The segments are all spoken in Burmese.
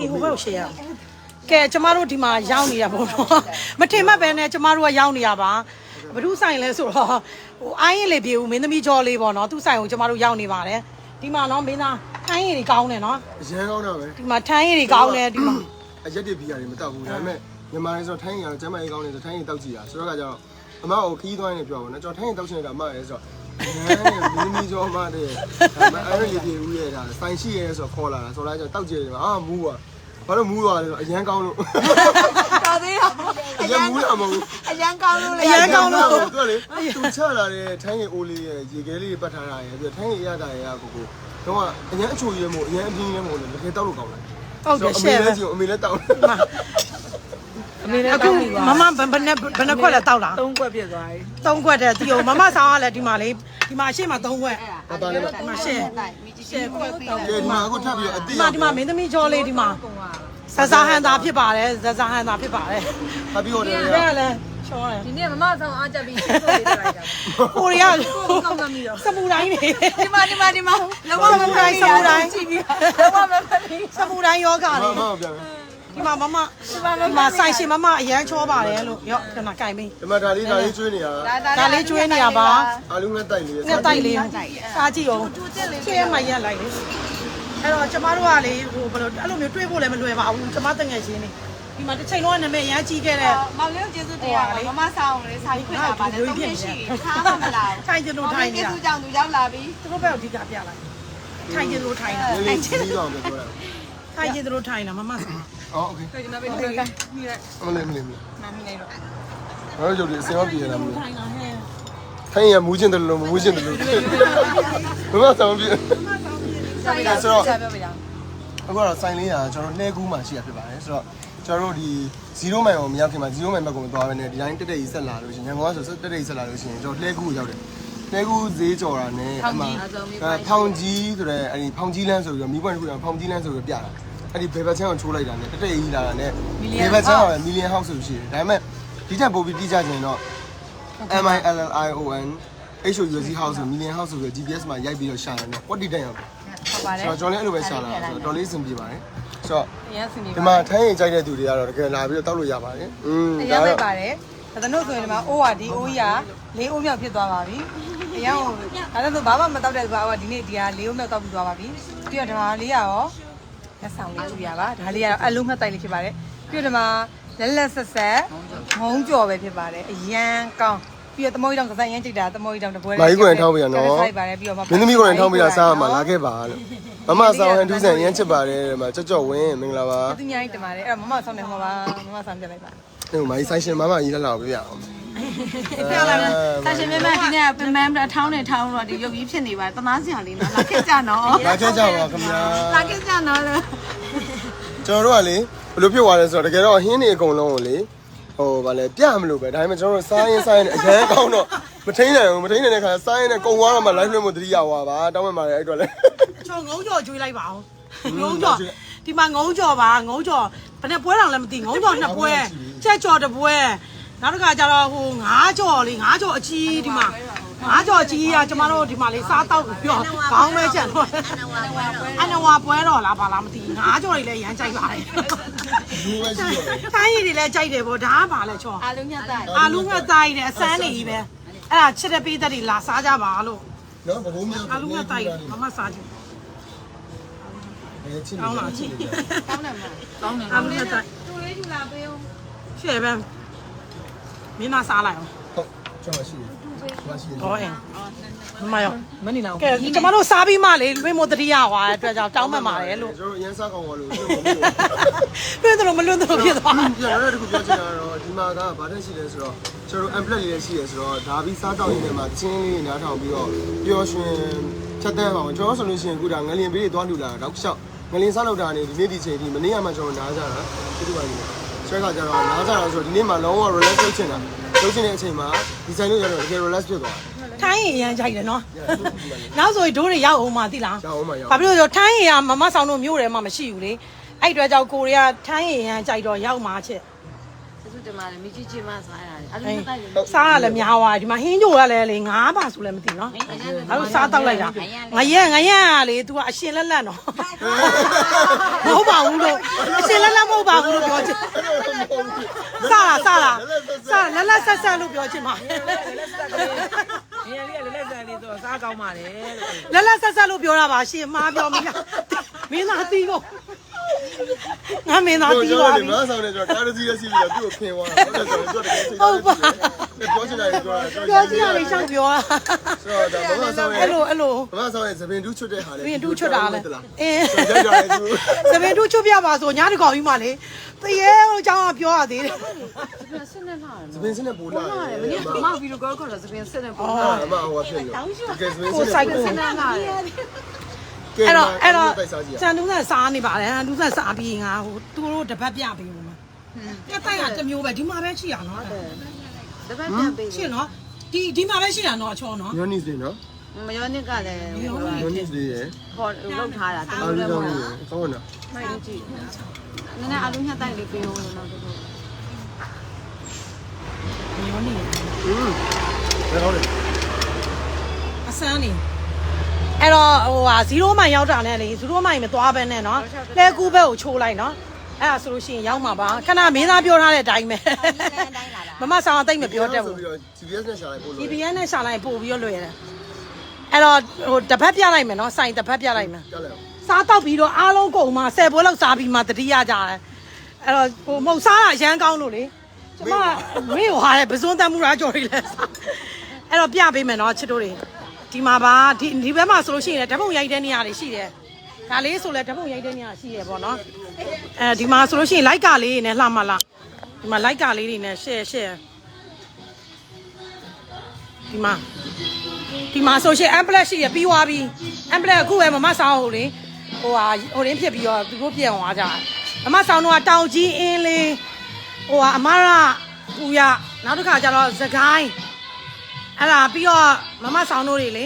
ဒီဟိုဘက်ကိုရှေ့ရအောင်ကဲကျမတို့ဒီမှာရောက်နေတာပေါ့နော်မထင်မှတ်ပဲနဲ့ကျမတို့ကရောက်နေရပါဘ누구ဆိုင်လဲဆိုတော့ဟိုအိုင်းရင်လေပြေဦးမင်းသမီးကြောလေးပေါ့နော်သူ့ဆိုင်ကိုကျမတို့ရောက်နေပါတယ်ဒီမှာနော်မင်းသားထိုင်းရည်တွေကောင်းတယ်နော်အရန်ကောင်းတော့ပဲဒီမှာထိုင်းရည်တွေကောင်းတယ်ဒီမှာအရက်တွေဘီယာတွေမတောက်ဘူးဒါပေမဲ့မြန်မာတွေဆိုထိုင်းရင်ကတော့ကျမ်းမာရေးကောင်းတယ်ဆိုထိုင်းရင်တောက်ကြည့်တာဆိုတော့ကကြောင့်အမကိုခီးသွားနေပြောပါတော့ကျွန်တော်ထိုင်းရင်တောက်ချင်တာအမရဲဆိုတော့အဲ မင်းမီကျော်အမတဲ့ဒါပေမဲ့အဲ့ဒီလေပြေဦးရဲ့ဒါဆိုင်ရှိရဲဆိုတော့ခေါ်လာတာဆိုတော့ကျွန်တော်တောက်ကြည့်တယ်အာမူးပါဘာလို့မူးသွားလဲဆိုတော့အရန်ကောင်းလို့တော်သေးရောအရန်မူးတာမဟုတ်ဘူးအရန်ကောင်းလို့လေအရန်ကောင်းလို့သူကလေသူချလာတဲ့ထိုင်းရင်အိုးလေးရဲ့ရေခဲလေးပတ်ထားတာရဲ့ပြီးတော့ထိုင်းရင်အရတာရဲ့ကိုကိုတော့အရန်အချိုရဲမို့အရန်အပြင်းရဲမို့လည်းတကယ်တောက်လို့ကောင်းတယ်ဟုတ်တယ်ရှယ်ပဲအမေလည်းတောက်တယ် အမေလည်းအခုကောင်းပြီပါမမဘယ်ဘယ်နဲ့ဘယ်နှခွက်လဲတောက်လားသုံးခွက်ပြည့်သွားပြီသုံးခွက်တဲ့ဒီဟိုမမဆောင်ကလည်းဒီမှာလေဒီမှာအရှိမသုံးခွက်ဘာပါလဲကဲဒီမှာရှယ်ရှယ်ခွက်တောက်ဒီမှာအခုထပ်ပြီးတော့အတိဒီမှာဒီမှာမင်းသမီးကြောလေးဒီမှာဇဇာဟန်တာဖြစ်ပါတယ်ဇဇာဟန်တာဖြစ်ပါတယ်ထပ်ပြီးတော့တယ်ဒီကလည်းချောတယ်ဒီနေ့မမဆောင်အားချက်ပြီးရှင်းလို့လေးလိုက်တာကိုရီးယားကိုကောင်းမှမီတော့စပူတိုင်းနေဒီမှာဒီမှာဒီမှာလောကမဖိုင်ကြည့်ပြီးလောကမဖိုင်စပူတိုင်းယောဂမလေးမပြန် ဒီမှာမမဒီမှာဆိုင်ရှင်မမအရန်ချောပါတယ်လို့ရော့ဒီမှာကြိုင်ပြီဒီမှာဒါလေးဒါလေးကျွေးနေတာဒါလေးကျွေးနေရပါအာလူငှက်တိုက်လေးငှက်တိုက်လေးစားကြည့်အောင်ချဲမရက်လိုက်လေအဲ့တော့ကျမတို့ကလေဟိုဘယ်လိုအဲ့လိုမျိုးတွေးဖို့လည်းမလွယ်ပါဘူးကျမတငယ်ချင်းနေဒီမှာတစ်ချိန်လုံးကနာမည်ရမ်းကြီးခဲ့တဲ့မောင်လေးကိုကျေးဇူးတင်ရပါမမဆောင်လေစာရေးခွင့်လာပါတယ်သုံးနှစ်ရှိပြီခါမှမလာဘူးထိုင်ကျလို့ထိုင်နေကျေးတာဇူးကြောင့်သူရောက်လာပြီသူတို့ဘက်ကိုအဓိကပြလိုက်ထိုင်ကျလို့ထိုင်တာလေးလေးကြီးတော့ပြောတာထိုင်ကျလို့ထိုင်တာမမဆောင် အော်โอเค ဒီမှာပဲဒီကဒီက မလေးမလေးမလေး မမီလိုက်တော့ ဘာလို့ကြုံဒီအစင်မပြေလာမလို့ ထိုင်တာဟဲ့ ထိုင်းရမူးချင်းတယ်လို့မမူးချင်းတယ်လို့မမဆောင်ပြေ ဆက်ပြီးတော့ဆက်ပြောပြရအောင် အခုတော့ဆိုင်လေးကကျွန်တော်နှဲကူးမှရှိရဖြစ်ပါတယ်ဆိုတော့ကျွန်တော်တို့ဒီ0မိုင်ကိုမရောက်ခင်မှာ0မိုင်ဘက်ကိုမသွားဘဲနဲ့ဒီတိုင်းတက်တက်ကြီးဆက်လာလို့ရှိရင်ညငေါဆိုတက်တက်ကြီးဆက်လာလို့ရှိရင်ကျွန်တော်လှဲကူးကိုရောက်တယ်လှဲကူးဈေးကြော်တာနဲ့အမှဖောင်ကြီးဆိုတဲ့အဲဒီဖောင်ကြီးလန်းဆိုပြီးတော့မီးပွင့်တစ်ခုကဖောင်ကြီးလန်းဆိုပြီးပြတာ အဲ့ဒီဘေဘက်ချမ်းကိုချိုးလိုက်တာနဲ့တက်တက်ကြီးလာတာနဲ့ဘေဘက်ချမ်းကမီလီယံဟောက်ဆိုရှိတယ်ဒါပေမဲ့ဒီထက်ပိုပြီးတိကျချင်တော့ M I L L I O N H O U Z house ဆို million house ဆိုပြီး GPS မှာရိုက်ပြီးတော့ရှာတယ်နော် what did ရောက်တယ်ဟုတ်ပါတယ်ဆိုတော့ကျွန်တော်လည်းအဲ့လိုပဲရှာလာဆိုတော့တော်လေးအဆင်ပြေပါတယ်ဆိုတော့အရင်စင်နေဒီမှာထိုင်းရင်ကြိုက်တဲ့သူတွေကတော့တကယ်လာပြီးတော့တောက်လို့ရပါတယ်อืมအရင်လိုက်ပါတယ်ဒါတို့ဆိုရင်ဒီမှာအိုးကဒီအိုးကြီးကလေးအိုးမြောက်ဖြစ်သွားပါပြီအရင်ဟိုဒါလည်းဆိုဘာမှမတောက်တဲ့သူကဟိုဒီနေ့ဒီကလေးအိုးမြောက်တောက်ပြီးသွားပါပြီပြီးတော့ဒီမှာလေးကရော လက်ဆောင်လေးကြည့်ရပါဒါလေးကတော့အလုံးမှတ်တိုက်လေးဖြစ်ပါတယ်ပြီးတော့ဒီမှာလက်လက်ဆက်ဆက်ငုံကြော်ပဲဖြစ်ပါတယ်အရန်ကောင်းပြီးတော့တမောကြီးတောင်သဆိုင်ရမ်းကြိတ်တာတမောကြီးတောင်တပွဲမာကြီးကိုရင်ထောင်းပြရနော်ဆိုင်ပါတယ်ပြီးတော့မင်းသမီးကိုရင်ထောင်းပြရစားမှာလာခဲ့ပါလို့မမဆောင်ဟန်ထူးဆန်ရမ်းချစ်ပါတယ်တဲ့မှာကြော့ကြော့ဝင်းမင်္ဂလာပါသူများကြီးတင်ပါတယ်အဲ့တော့မမဆောင်နေမှာပါမမဆောင်ပြလိုက်ပါဒီမှာဆိုင်ရှင်မမကြီးလက်လောက်ပြရအောင် ပြလိုက်မယ်ဆက်ရှင်မြမဒီနေ့ပင်ပန်းထောင်းနေထောင်းတော့ဒီရုပ်ကြီးဖြစ်နေပါတယ်တနာစရာလေးနော်လာခဲ့ကြနော်လာခဲ့ကြပါခင်ဗျာလာခဲ့ကြနော်လေကျွန်တော်တို့ကလေဘယ်လိုဖြစ်သွားလဲဆိုတော့တကယ်တော့ဟင်းနေအကုန်လုံးကိုလေဟိုဗာလဲပြမလို့ပဲဒါပေမဲ့ကျွန်တော်တို့စားရင်စားရင်အရန်ကောင်းတော့မထိန်နိုင်ဘူးမထိန်နိုင်တဲ့ခါစားရင်နဲ့ကုံသွားတော့မှ live လွှင့်မှုတတိယဟွာပါတောင်းမှပါတယ်အဲ့တော့လေချောငုံကြော်ကျွေးလိုက်ပါအောင်ငုံကြော်ဒီမှာငုံကြော်ပါငုံကြော်ဘယ်နဲ့ပွဲတော်လဲမသိငုံကြော်နှစ်ပွဲချက်ကြော်တစ်ပွဲ နောက်တစ်ခါကျတော့ဟိုငါးကြော်လေးငါးကြော်အကြီးဒီမှာငါးကြော်အကြီးကကျမတို့ဒီမှာလေးစားတော့ပြောခေါင်းမဲကြံတော့အနဝါပွဲတော်လားဘာလားမသိငါးကြော်တွေလည်းရမ်းကြိုက်ပါတယ်ဘူးပဲရှိတယ်ခိုင်းရည်တွေလည်းကြိုက်တယ်ဗောဒါကဘာလဲချောအာလုံးညတာအာလူငှက်တိုင်းတယ်အစမ်းနေကြီးပဲအဲ့ဒါချစ်တဲ့ပေးသက်တွေလာစားကြပါလို့နော်ဘဘုံမြောက်အာလူငှက်တိုင်းမမစားကြည့်အဲချင်းကောင်းလားကြည့်တောင်းတယ်မကောင်းတယ်အာလူငှက်တိုင်းသူလေးယူလာပေးအောင်ရှေ့ပဲ မင်းမစားလိုက်အောင်ဟုတ်ကျွန်တော်ရှိတယ်ကျွန်တော်ရှိတယ်ဟောအင်းမမရောမနေတော့ကဲကျမတို့စားပြီးမှလေလွှင့်မို့တတိယဟွာအတွက်ကြောင့်တောင်းမှတ်ပါတယ်လို့ကျွန်တော်ရန်စားကောင်းပါလို့ကျွန်တော်လွှင့်တယ်လို့မလွှင့်တယ်လို့ဖြစ်သွားပြရတဲ့ခုပြောချင်တာတော့ဒီမှာကဗာတက်ရှိတယ်ဆိုတော့ကျွန်တော် amplet လေးရှိတယ်ဆိုတော့ဒါပြီးစားတောက်ရင်းထဲမှာချင်းလေးနားထောင်ပြီးတော့ပျော်ရွှင်ချက်တဲ့ပါအောင်ကျွန်တော်ဆိုလို့ရှိရင်ခုဒါငလင်ပေးတွေသွားလှူလာတာတော့လျှောက်ငလင်စားလောက်တာနေဒီနေ့ဒီချိန်ဒီမနေ့ကမှကျွန်တော်နားကြတာဒီလိုပါနေ ဆွဲကကြတော့နားကြတာဆိုတော့ဒီနေ့မှလုံးဝ relax လုပ်ချင်တာလုပ်ချင်တဲ့အချိန်မှာဒီဆိုင်လို့ရတော့တကယ် relax ဖြစ်သွားထိုင်းရင်အရန်ကြိုက်တယ်နော်နောက်ဆိုရင်ဒိုးတွေရောက်အောင်မှသိလားရအောင်မရအောင် ဘာဖြစ်လို့လဲဆိုတော့ထိုင်းရင်ကမမဆောင်တို့မျိုးတယ်မှမရှိဘူးလေအဲ့အတွက်ကြောင့်ကိုရီးယားထိုင်းရင်ရန်ကြိုက်တော့ရောက်မှာချက်ဆ တင်ပါလေမိကြီးချင်းမစားရတယ်အဲ့လိုတိုက်လို့စားရလည်းများသွားဒီမှာဟင်းကြိုရလည်းလေငါးပါဆိုလည်းမသိနော်အဲ့လိုစားတောက်လိုက်တာငရက်ငရက်ကလေ तू ကအရှင်လက်လက်နော်မဟုတ်ပါဘူးလို့အရှင်လက်လက်မဟုတ်ပါဘူးလို့ပြောချင်စားလားစားလားစားလက်လက်ဆက်ဆက်လို့ပြောချင်ပါနေရာလေးကလည်းလက်ဆက်လေးတော့စားကောင်းပါလေလို့လက်လက်ဆက်ဆက်လို့ပြောတာပါရှင်မားပြောမိလားမင်းသားတီးလို့ ငါမင်းသားတီးကျွန်ပါတော်ပြီဒီမဆောင်နေကျွန်တော်ကားတစ်စီးတစ်စီးပြီးတော့သူ့ကိုခင်သွားတာဟုတ်တယ်ကျွန်တော်တို့တကယ်စိတ်ဟုတ်ပါပြောချင်တယ်ပြောတာပြောကြည့်ရလေရှောက်ပြောတာဆိုတော့ဒါမမဆောင်ရဲ့အဲ့လိုအဲ့လိုမမဆောင်ရဲ့သပင်တူးချွတ်တဲ့ဟာလေဘင်းတူးချွတ်တာလေအင်းကြကြရဲသူသပင်တူးချွတ်ပြပါဆိုညားတကောင်ကြီးမှလေတရေဟိုအကြောင်းကပြောရသေးတယ်ဆင်းနေလာတယ်သပင်စနဲ့ပူလာဟုတ်တယ်မင်းမောက်ပြီးတော့ကောခေါ်တော့စပင်းဆင်းနေပုံအာမဟိုဖြစ်လို့ကဲသပင်စကိုနဲ့စိုက်ကိုဆင်းနေလာတယ် အဲ့တော့အဲ့တော့တိုက်စားကြည့်စံတူးနဲ့စားနေပါတယ်တူးနဲ့စားပြီးငါဟိုသူတို့တပတ်ပြပေးလို့မှာပြတ်တိုက်ကတစ်မျိုးပဲဒီမှာပဲရှိရနော်တပတ်ပြန်ပေးရှိနော်ဒီဒီမှာပဲရှိတာနော်အချောနော်ညနေစီနော်မယောနစ်ကလည်းညနေစီရယ်ခေါ်လောက်ထားတာတအာမျိုးလူလည်းမကောဟုတ်င်းရယ်ကောင်းနော်မိုက်ကြည့်နည်းနည်းအလုံးညှက်တိုက်လေးပေးအောင်လို့တော့တို့မျိုးနေอืมကောင်းတယ်အစမ်းနေ အဲ့တော့ဟိုဟာ0မိုင်ရောက်တာနဲ့လေ0မိုင်မသွားဘဲနဲ့နော်လဲကူးဘက်ကိုချိုးလိုက်နော်အဲ့ဒါဆိုလို့ရှိရင်ရောက်မှာပါခဏမင်းသားပြောထားတဲ့အတိုင်းပဲမမဆောင်အသိမ့်မပြောတတ်ဘူးပြီးတော့ GPS နဲ့ရှာလိုက်ပို့လို့ VPN နဲ့ရှာလိုက်ပို့ပြီးတော့လွယ်တယ်အဲ့တော့ဟိုတစ်ဖက်ပြလိုက်မယ်နော်စိုင်တစ်ဖက်ပြလိုက်မယ်ကြားလိုက်စားတော့ပြီးတော့အားလုံးကုန်မှာ10ပွဲလောက်စားပြီးမှတတိယကြတယ်အဲ့တော့ဟိုမဟုတ်စားတာရမ်းကောင်းလို့လေကျမမေ့ဟွာတယ်ပစွန်းတမ်းမှုရာကြော်ရီလဲစားအဲ့တော့ပြပေးမယ်နော်ချစ်တို့တွေ ဒီမှာပါဒီဒီဘက်မှာဆိုလို့ရှိရင်ဓာတ်ပုံရိုက်တဲ့နေရာတွေရှိတယ်ဒါလေးဆိုလဲဓာတ်ပုံရိုက်တဲ့နေရာရှိရပေါ့နော်အဲဒီမှာဆိုလို့ရှိရင်လိုက်ကာလေးတွေနဲ့လှမလားဒီမှာလိုက်ကာလေးတွေနဲ့ share share ဒီမှာဒီမှာဆိုရှင် amplet ရှိရပြီးသွားပြီ amplet အခုပဲမမဆောင်ဟုတ်လေဟိုဟာဟိုရင်းဖြစ်ပြီးတော့သူတို့ပြန်သွားကြတယ်မမဆောင်တော့တောင်ကြီးအင်းလေးဟိုဟာအမရပူရနောက်တစ်ခါကျတော့သခိုင်း အဲ့ဒါပြီးတော့မမဆောင်တို့တွေလေ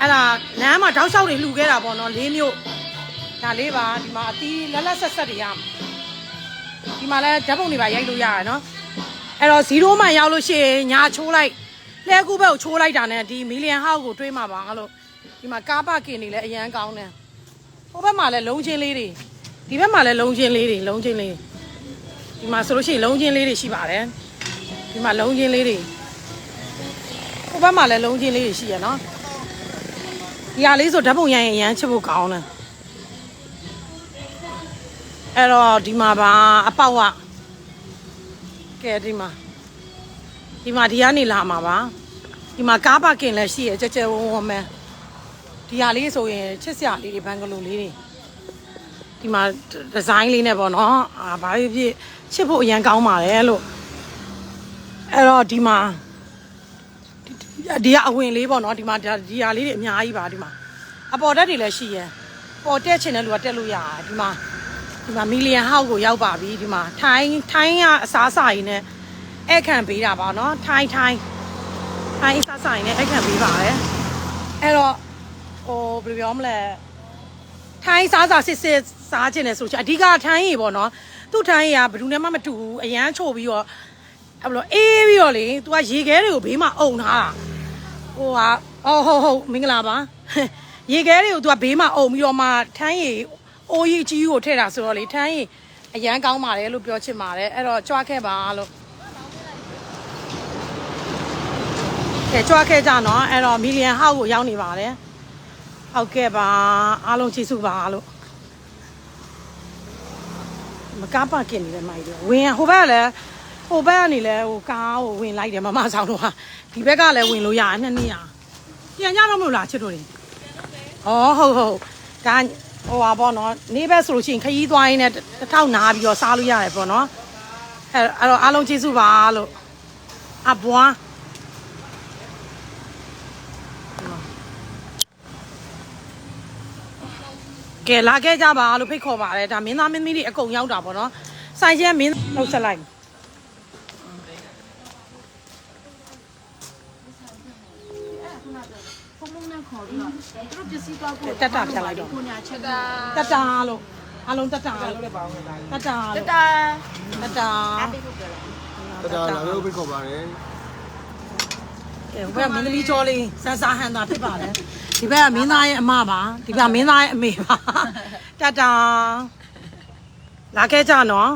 အဲ့ဒါလမ်းမှာတောက်လျှောက်တွေလှူခဲ့တာပေါ့နော်လေးမျိုးဒါလေးပါဒီမှာအတီးလက်လက်ဆက်ဆက်တွေရမှာဒီမှာလည်းဓာတ်ပုံတွေပါရိုက်လို့ရတယ်နော်အဲ့တော့0မှရောက်လို့ရှိရင်ညာချိုးလိုက်လဲကူဘက်ကိုချိုးလိုက်တာနဲ့ဒီမီလီယံဟောက်ကိုတွေးမှာပါလို့ဒီမှာကားပါကင်နေလဲအရန်ကောင်းတယ်ဟိုဘက်မှာလဲလုံးချင်းလေးတွေဒီဘက်မှာလဲလုံးချင်းလေးတွေလုံးချင်းလေးဒီမှာဆိုလို့ရှိရင်လုံးချင်းလေးတွေရှိပါတယ်ဒီမှာလုံးချင်းလေးတွေဟို ဘက်မှာလဲလုံးချင်းလေးတွေရှိရနော်ဒီဟာလေးဆိုဓာတ်ပုံရိုင်းရင်အရန်ချစ်ဖို့ကောင်းတယ်အဲ့တော့ဒီမှာပါအပေါက်ကကဲဒီမှာဒီမှာဒီကနေလာမှာပါဒီမှာကားပါကင်လည်းရှိရကြက်ကြက်ဝုံဝုံမဲဒီဟာလေးဆိုရင်ချစ်စရာလေးတွေဘန်ဂလိုလေးတွေဒီမှာဒီဇိုင်းလေးနဲ့ပေါ့နော်အာဘာဖြစ်ဖြစ်ချစ်ဖို့အရန်ကောင်းပါတယ်လို့အဲ့တော့ဒီမှာ ဒီကအဝင်လေးပေါ့နော်ဒီမှာဒီဟာလေးတွေအများကြီးပါဒီမှာအပေါ်တက်တွေလည်းရှိရယ်ပေါ်တက်ချင်တဲ့လူကတက်လို့ရတာဒီမှာဒီမှာမီလီယံဟောက်ကိုရောက်ပါပြီဒီမှာထိုင်းထိုင်းကအစားစာရင်းနဲ့ဧကံပေးတာပါနော်ထိုင်းထိုင်းထိုင်းအစားစာရင်းနဲ့ဧကံပေးပါတယ်အဲ့တော့ဟိုဘယ်လိုပြောမလဲထိုင်းစားစာစစ်စစ်စားချင်တယ်ဆိုချင်အဓိကထိုင်းရေပေါ့နော်သူ့ထိုင်းရေကဘယ်သူနဲ့မှမတူဘူးအရန်ချို့ပြီးတော့အဲ့လိုအေးပြီးတော့လေ तू ကရေခဲတွေကိုဘေးမှာအုံထားတာ ဟိုဟာအော်ဟုတ်ဟုတ်မင်္ဂလာပါရေခဲတွေကို तू ကဘေးမှာအုံပြီးတော့မှထိုင်းရည်အိုးကြီးကြီးကိုထည့်တာဆိုတော့လေထမ်းရင်အရန်ကောင်းပါတယ်လို့ပြောချင်ပါတယ်အဲ့တော့ကြွားခဲ့ပါလို့ကဲကြွားခဲ့ကြနော်အဲ့တော့မီလီယံဟောက်ကိုရောက်နေပါတယ်ဟုတ်ကဲ့ပါအားလုံးကျေးဇူးပါလို့မကားပါကင်နေတယ်မိုက်တယ်ဝင်ဟိုဘက်ကလည်း ဟိုဘက်ကနေလည်းဟိုကားကိုဝင်လိုက်တယ်မမဆောင်တော့ဟာဒီဘက်ကလည်းဝင်လို့ရတယ်နှစ်နေရပြန်ကြတော့မလို့လားချစ်တို့တွေဩဟုတ်ဟုတ်ဒါဟိုပါပေါ့နော်နေ့ဘက်ဆိုလို့ရှိရင်ခရီးသွားရင်းနဲ့တစ်ထောက်နာပြီးတော့စားလို့ရတယ်ပေါ့နော်အဲအဲ့တော့အားလုံးကျေးဇူးပါလို့အဘွားကဲလာခဲ့ကြပါလို့ဖိတ်ခေါ်ပါတယ်ဒါမင်းသားမင်းသမီးတွေအကုန်ရောက်တာပေါ့နော်ဆိုင်ချင်းမင်းနှုတ်ဆက်လိုက် ဖုန်းလုံးနဲ့ခေါ်ပြီးတော့ သူတို့ပစ္စည်းတော့ကိုတက်တာဖြတ်လိုက်တော့ကိုညာချက်တာတတာလို့အားလုံးတတာလို့တတာတလို့တာတတာပေးဖို့ပြောတယ်တတတာလာလို့ဖိတ်ခေါ်ပါတယ်ကဲဘယ်ကမင်းသမီးကျော်လေးဆန်စာဟန်တာဖြစ်ပါလေဒီဘက်ကမင်းသားရဲ့အမပါဒီဘက်ကမင်းသားရဲ့အမေပါတတာလာခဲ့ကြနော်